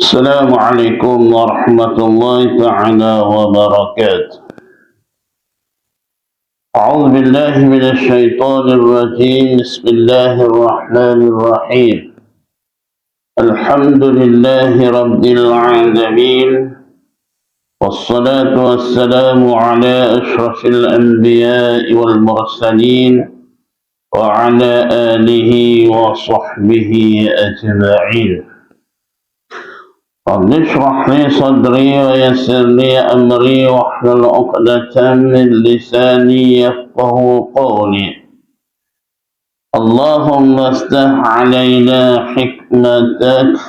السلام عليكم ورحمة الله تعالى وبركاته. أعوذ بالله من الشيطان الرجيم. بسم الله الرحمن الرحيم. الحمد لله رب العالمين. والصلاة والسلام على أشرف الأنبياء والمرسلين وعلى آله وصحبه أجمعين. رب اشرح لي صدري ويسر لي أمري واحلل عقدة من لساني يفقه قولي. اللهم افتح علينا حكمتك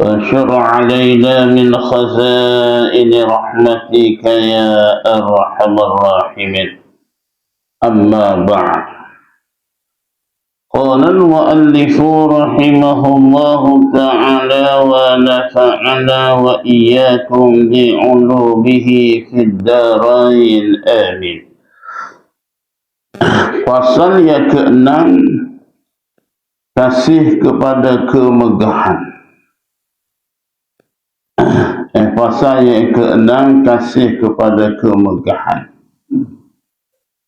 وانشر علينا من خزائن رحمتك يا أرحم الراحمين. أما بعد. قال المؤلف رحمه الله تعالى ونفعنا وإياكم بعلومه في الدارين آمين Pasal yang keenam Kasih kepada kemegahan eh, Pasal yang keenam Kasih kepada kemegahan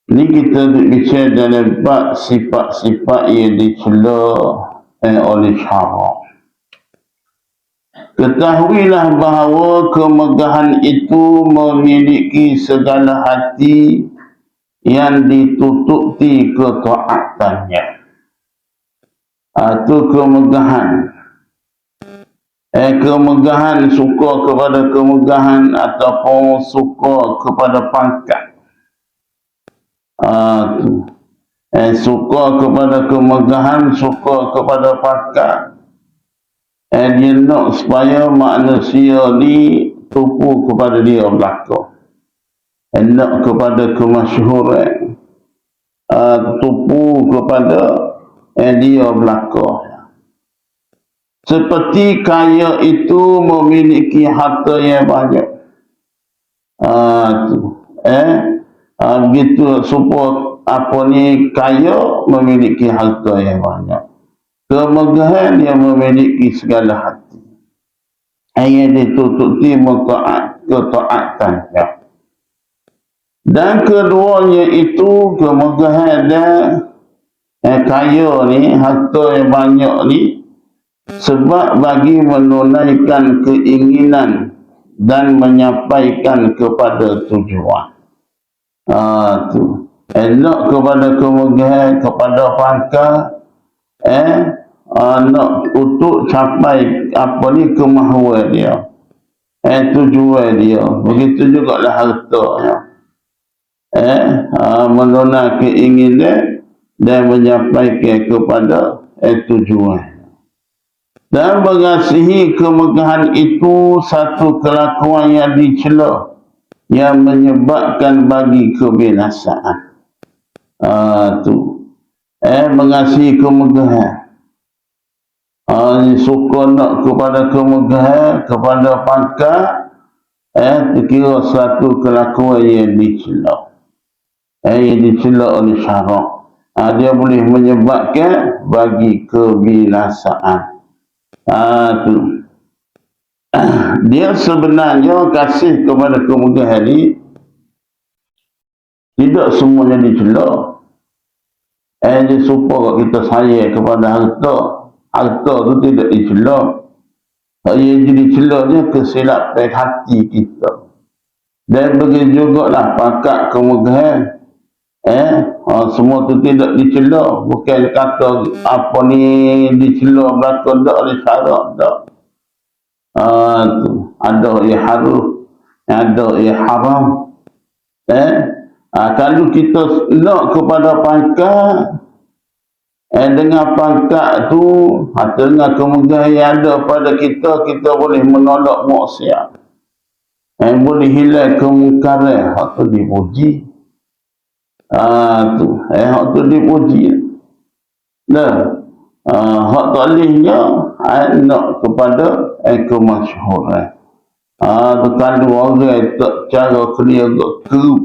ini kita bicara dalam bab sifat-sifat yang dicela eh, oleh syarak. Ketahuilah bahawa kemegahan itu memiliki segala hati yang ditutupi ketaatannya. Itu kemegahan. Eh, kemegahan suka kepada kemegahan ataupun suka kepada pangkat. Ah, eh, suka kepada kemegahan, suka kepada pakar. Eh, dia nak supaya manusia ni tupu kepada dia belakang. Eh, nak kepada kemasyuhuran. Uh, tupu kepada eh, dia belakang. Seperti kaya itu memiliki harta yang banyak. Uh, eh, uh, begitu supaya apa ni kaya memiliki harta yang banyak. Kemegahan yang memiliki segala hati. Yang ditutupi mentaat ketaatannya dan keduanya itu kemegahan dan eh, kaya ni harta yang banyak ni sebab bagi menunaikan keinginan dan menyampaikan kepada tujuan Ha, tu. Elok kepada kemugahan, kepada pangkal, eh, uh, nak untuk capai apa ni kemahuan dia. Eh, tujuan dia. Begitu juga lah harta. Ya. Eh, uh, menona keinginan dan menyampaikan kepada eh, tujuan. Dan mengasihi kemegahan itu satu kelakuan yang dicelah yang menyebabkan bagi kebinasaan. Ah tu. Eh mengasihi kemegahan. Ah ni suka nak kepada kemegahan, kepada pangkat eh dikira satu kelakuan yang dicela. Eh yang dicela oleh syarak. Ah dia boleh menyebabkan bagi kebinasaan. Ah tu dia sebenarnya kasih kepada kemudahan ini tidak semuanya dicela. Eh, dia supaya kita sayang kepada harta. Harta itu tidak dicela. Yang jadi celanya kesilapan hati kita. Dan begitu juga lah pakat kemudahan. Eh, ha, semua tu tidak dicela. Bukan kata apa ni dicela belakang tak oleh syarat tak. Ah, ada yang harus, ada yang haram. Eh, uh, kalau kita nak kepada pangkat, eh, dengan pangkat tu, atau dengan kemudian yang ada pada kita, kita boleh menolak maksiat. Eh, boleh hilang kemungkaran, tu dipuji. Ah, tu, eh, hak tu dipuji. Dah, uh, hak talihnya uh, nak kepada eh, kemasyhuran. Ah, tu orang tak cara clear ke kerup.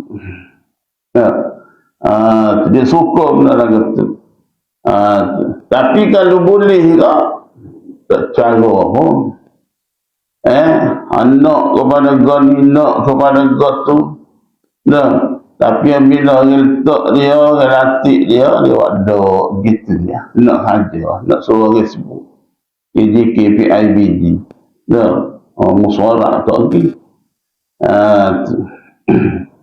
Ya. Ah, dia suka benda lagu tu. Ah, tapi kalau boleh ke tak cara pun. eh anak kepada god ni nak kepada god tu nah tapi bila orang letak dia latih dia dia waduh gitu dia nak haja nak suruh orang sebut KJK PIBD nah oh, musuara tak lagi ah,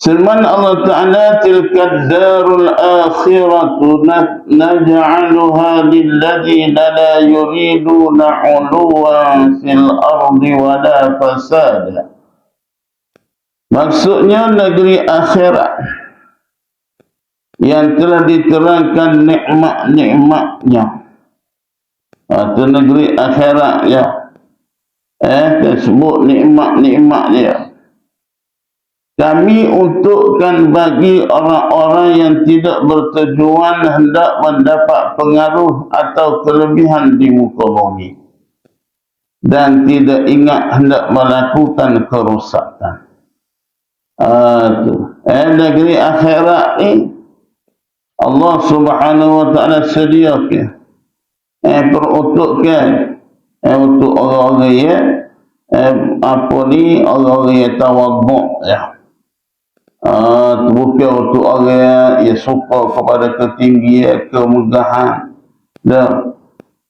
Firman Allah Ta'ala tilka darul akhiratu naj'aluha lilladhina la yuriduna 'uluwan fil ardi wala fasada. Maksudnya negeri akhirat yang telah diterangkan nikmat-nikmatnya. Itu negeri akhirat ya. Eh, tersebut nikmat-nikmat dia kami untukkan bagi orang-orang yang tidak bertujuan hendak mendapat pengaruh atau kelebihan di muka bumi dan tidak ingat hendak melakukan kerosakan. Uh, eh, negeri akhirat ni Allah subhanahu wa ta'ala sediakan eh, untuk orang-orang yang eh, apa ni orang-orang yang tawaduk ya. Ah, bukan untuk orang yang suka kepada ketinggian, kemudahan. Dan,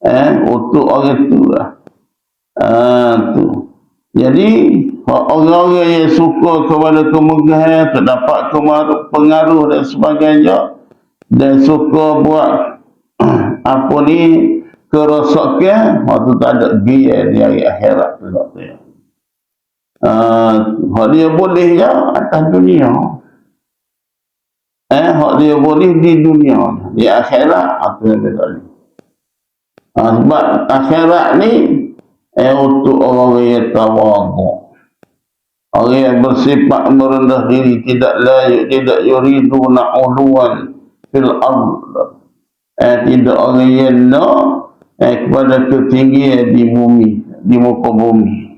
eh, untuk orang itu lah. Ah, tu. Jadi, orang-orang yang suka kepada kemudahan, terdapat pengaruh dan sebagainya, dan suka buat apa ni, kerosakan, waktu tak ada dia di hari akhirat. Tak Uh, hak dia boleh ya atas dunia. Eh, hak dia boleh di dunia. Di akhirat, apa yang dia boleh. Uh, sebab akhirat ni, eh, untuk orang yang tawagu. Orang yang bersifat merendah diri, tidak layak, tidak yuridu na'uluan fil ard. Eh, tidak orang yang nak eh, kepada ketinggian di bumi, di muka bumi.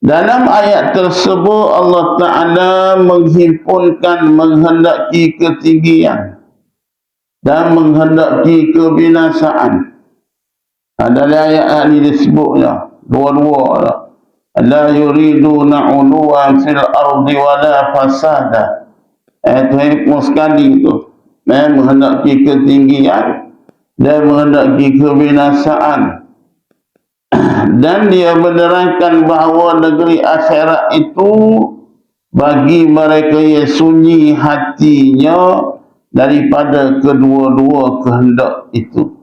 Dalam ayat tersebut Allah Ta'ala menghimpunkan menghendaki ketinggian dan menghendaki kebinasaan. Dalam ayat ini disebutnya dua-dua lah. La yuridu na'uluan fil ardi wa la fasada. Eh, itu hikmah sekali itu. Eh, menghendaki ketinggian dan menghendaki kebinasaan dan dia menerangkan bahawa negeri akhirat itu bagi mereka yang sunyi hatinya daripada kedua-dua kehendak itu.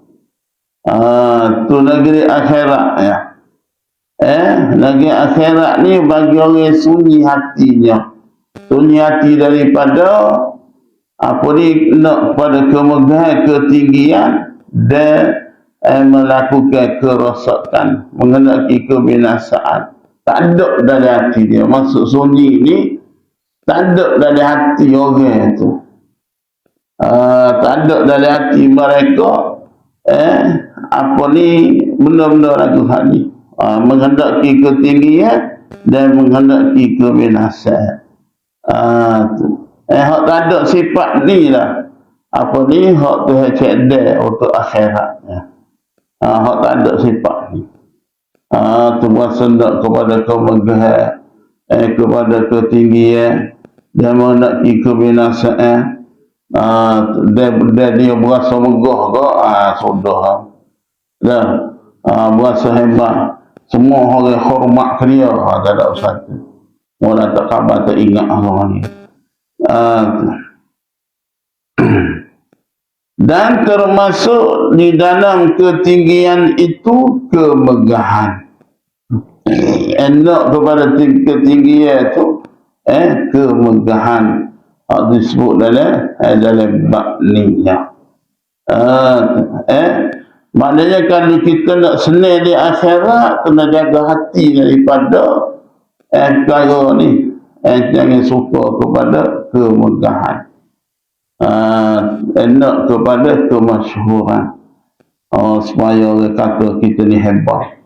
Ah, tu negeri akhirat ya. Eh, negeri akhirat ni bagi orang yang sunyi hatinya. Sunyi hati daripada apa ni nak pada kemegahan ketinggian dan eh, melakukan kerosakan, mengenai kebinasaan. Tak ada dari hati dia. Maksud sunyi ni, tak ada dari hati orang itu. Uh, tak ada dari hati mereka eh apa ni benda-benda lagu hati uh, menghendaki ketinggian dan menghendaki kebinasaan uh, eh hak tak ada sifat ni lah apa ni hak tu cek untuk akhirat ya. Ha, hak tak ada sifat ni. Ha, tu berasa nak kepada kemegahan, eh, kepada ketinggian, dan mengendaki kebinasaan. Ha, dia, dia, dia berasa megah ke? Ha, sudah. Dah. Ha, berasa hebat. Semua orang hormat ke dia. Ha, tak ada usah tu. Mula tak khabar, tak ingat orang ni. Ha, dan termasuk di dalam ketinggian itu kemegahan. Enak kepada ketinggian itu eh kemegahan. Hak disebut dalam eh, dalam bab ni ya. Uh, eh maknanya kalau kita nak senang di akhirat kena jaga hati daripada eh perkara ni. Eh jangan suka kepada kemegahan uh, enak kepada kemasyhuran uh, supaya orang kata kita ni hebat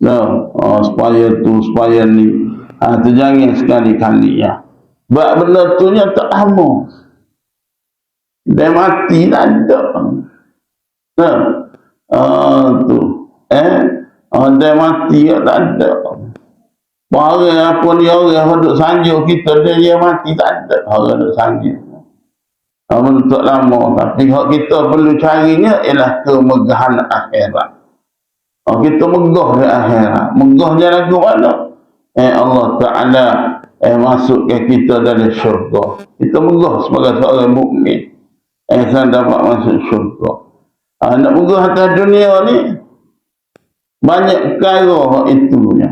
no, uh, supaya tu supaya ni uh, tu jangan sekali-kali ya sebab benda tu nya tak lama dia mati tak ada no. uh, tu eh Ada mati ya tak ada. Orang apa ni orang duduk sanjung kita dia dia mati tak ada. Orang duduk sanjung. Untuk lama. Tapi hak kita perlu carinya ialah kemegahan akhirat. Oh, kita megah di akhirat. Megahnya lagu mana? Eh Allah Ta'ala eh masukkan kita dalam syurga. Kita megah sebagai seorang mukmin. Eh kan dapat masuk syurga. Ah, nak megah atas dunia ni banyak perkara itunya.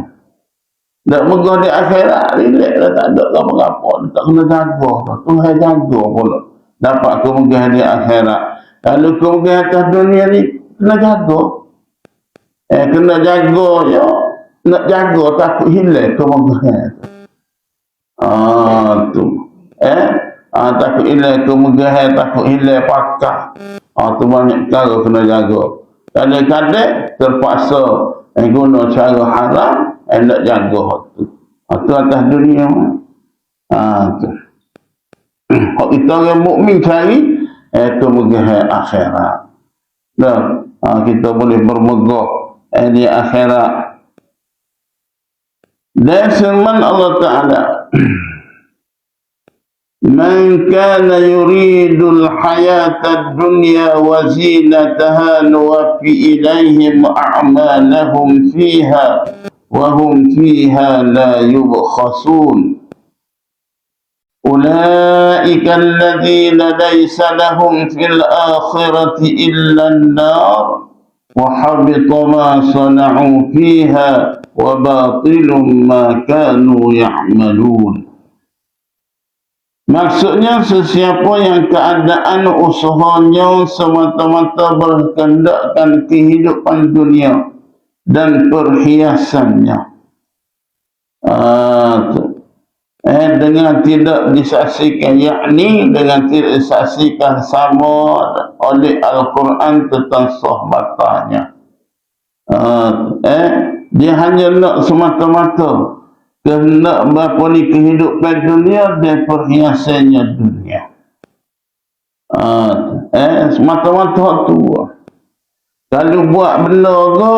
Nak megah di akhirat, relax lah tak ada apa-apa. Tak kena jaga. Tuhan jaga pula. Dapat kemegah di akhirat. Kalau kemegah atas dunia ni, kena jaga. Eh, kena jaga ya. Nak jaga takut hilang kemegahan. Ah, tu. Eh, ah, takut hilang kemegahan, takut hilang pakar. Ah, tu banyak perkara kena jaga. Kadang-kadang terpaksa eh, guna cara haram, eh, nak jaga. Ah, tu atas dunia. Ah, tu. Kita orang mukmin cari, eh, kemegahan akhirat. Ah, kita boleh bermegah di akhirat. Dan firman Allah Ta'ala. من كان يريد الحياة الدنيا وزينتها نوفي إليهم أعمالهم فيها وهم فيها لا يبخسون أولئك الذين ليس لهم في الآخرة إلا النار وحبط ما صنعوا فيها وباطل ما كانوا يعملون Maksudnya sesiapa yang keadaan usahanya semata-mata berkendakkan kehidupan dunia dan perhiasannya. Uh, eh, dengan tidak disaksikan yakni dengan tidak disaksikan sama oleh Al-Quran tentang sahabatnya uh, eh, dia hanya nak semata-mata. Kena berapa ni kehidupan dunia dan perhiasannya dunia. Uh, eh, semata-mata tu. Kalau buat benda ke?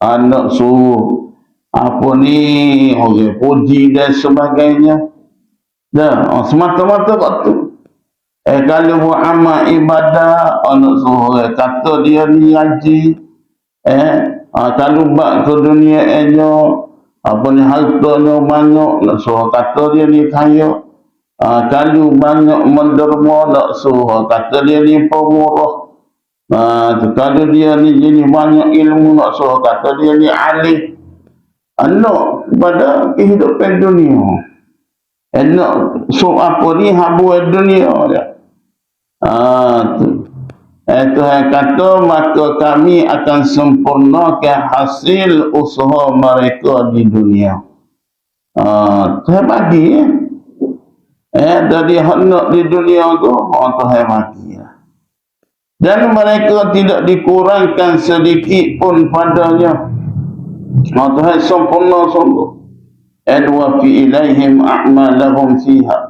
Anak suruh apa ni orang puji dan sebagainya. Dah oh, semata-mata waktu eh kalau amal ibadah anak suruh kata dia ni haji. Eh ah, kalau buat ke dunia enyo apa ni hartanya banyak nak suruh kata dia ni kaya. Ah, kalau banyak menderma nak suruh kata dia ni pemurah. Ah, kalau dia ni jenis banyak ilmu nak suruh kata dia ni alih anak pada kehidupan dunia. Anak so apa ni habu dunia dia. Ah tu. Eh, Tuhan kata maka kami akan sempurnakan hasil usaha mereka di dunia. Ah, Tuhan bagi ya. Eh, dari hendak di dunia tu, oh, Tuhan bagi ya. Dan mereka tidak dikurangkan sedikit pun padanya. Ma Tuhan sempurna sungguh. Adwa fi ilaihim a'malahum fiha.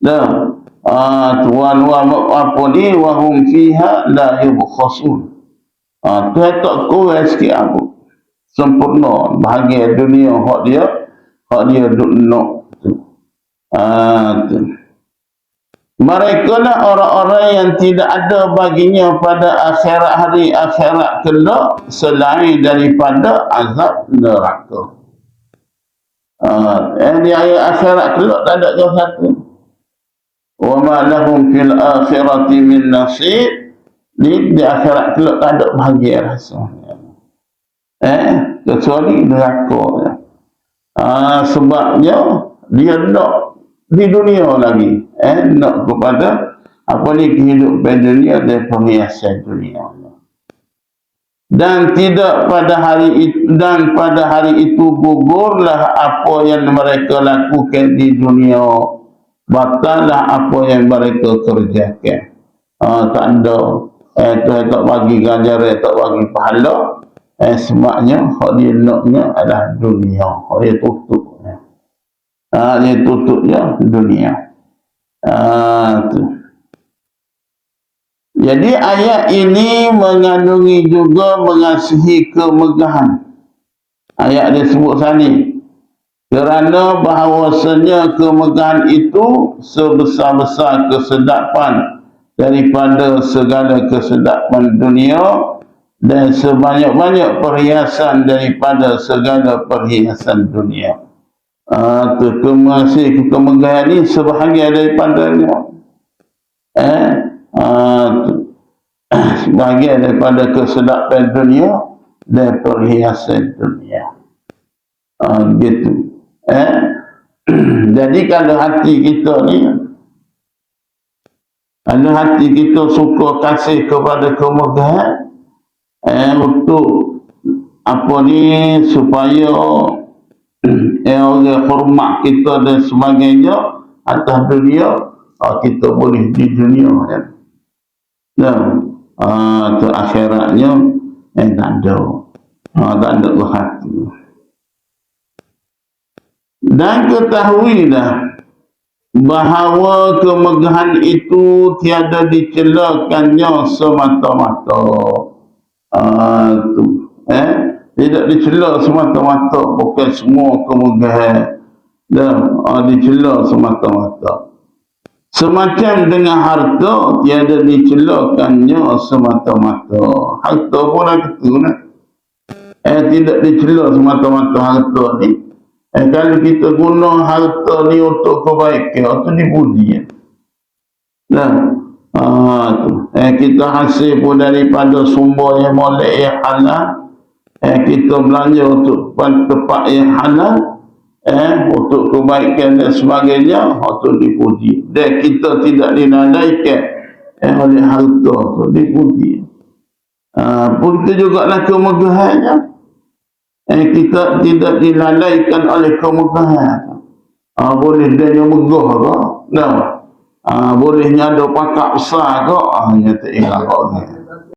Dah. Ah, tuan wa apa ni wa hum fiha la yubkhasun. Ah, tak kurang sikit aku. Sempurna bahagia dunia hak dia, hak dia duk nak. Ah, tu. Mereka lah orang-orang yang tidak ada baginya pada akhirat hari akhirat kelak selain daripada azab neraka. Uh, eh, di ayat akhirat kelak tak ada ke satu. Wa ma lahum fil akhirati min nasib. Di, di akhirat kelak tak ada bahagia rasanya. Eh, kecuali neraka. Uh, sebabnya dia nak di dunia lagi. Eh nak kepada apa ni kehidupan dunia dan penghiasan dunia. Dan tidak pada hari itu dan pada hari itu gugurlah apa yang mereka lakukan di dunia. Batallah apa yang mereka kerjakan. Uh, tak ada. Eh Tuhan tak bagi ganjaran tak bagi pahala. Eh sebabnya hak dia adalah dunia. Hak dia tutup dia tutup je dunia. Ah, tu. Jadi ayat ini mengandungi juga mengasihi kemegahan. Ayat dia sebut sani. Kerana bahawasanya kemegahan itu sebesar-besar kesedapan daripada segala kesedapan dunia dan sebanyak-banyak perhiasan daripada segala perhiasan dunia. Ah, uh, kemasih kemegahan ini sebahagian daripadanya. Eh, uh, sebahagian daripada kesedapan dunia dan perhiasan dunia. Ah, uh, gitu. Eh? Jadi kalau hati kita ni kalau hati kita suka kasih kepada kemegahan eh, untuk apa ni supaya eh, orang hormat kita dan sebagainya atas dunia oh, kita boleh di dunia kan nah, uh, tu akhiratnya eh tak ada. Uh, tak ada hati. Dan ketahuilah bahawa kemegahan itu tiada dicelakannya semata-mata. Ah tu eh tidak dicela semata-mata bukan semua kemegahan dan ah, dicela semata-mata. Semacam dengan harta tiada dicelakannya semata-mata. Harta pun ada tu nah. Eh tidak dicela semata-mata harta ni. Eh, kalau kita guna harta ni untuk kebaikan, itu ni budi. Ya. Nah, ah, tu. Eh, kita hasil pun daripada sumber yang molek yang halal. Eh, kita belanja untuk tempat yang halal. Eh, untuk kebaikan dan sebagainya, itu dipuji. Dan kita tidak dinadaikan eh, oleh harta itu dipuji. Ah, pun itu juga lah kemegahannya eh, kita tidak dilalaikan oleh kemegahan. Ah, boleh dia yang megah ke? Nah. Ah, boleh nyada pakak besar ke? Ah, hanya tak ingat kau.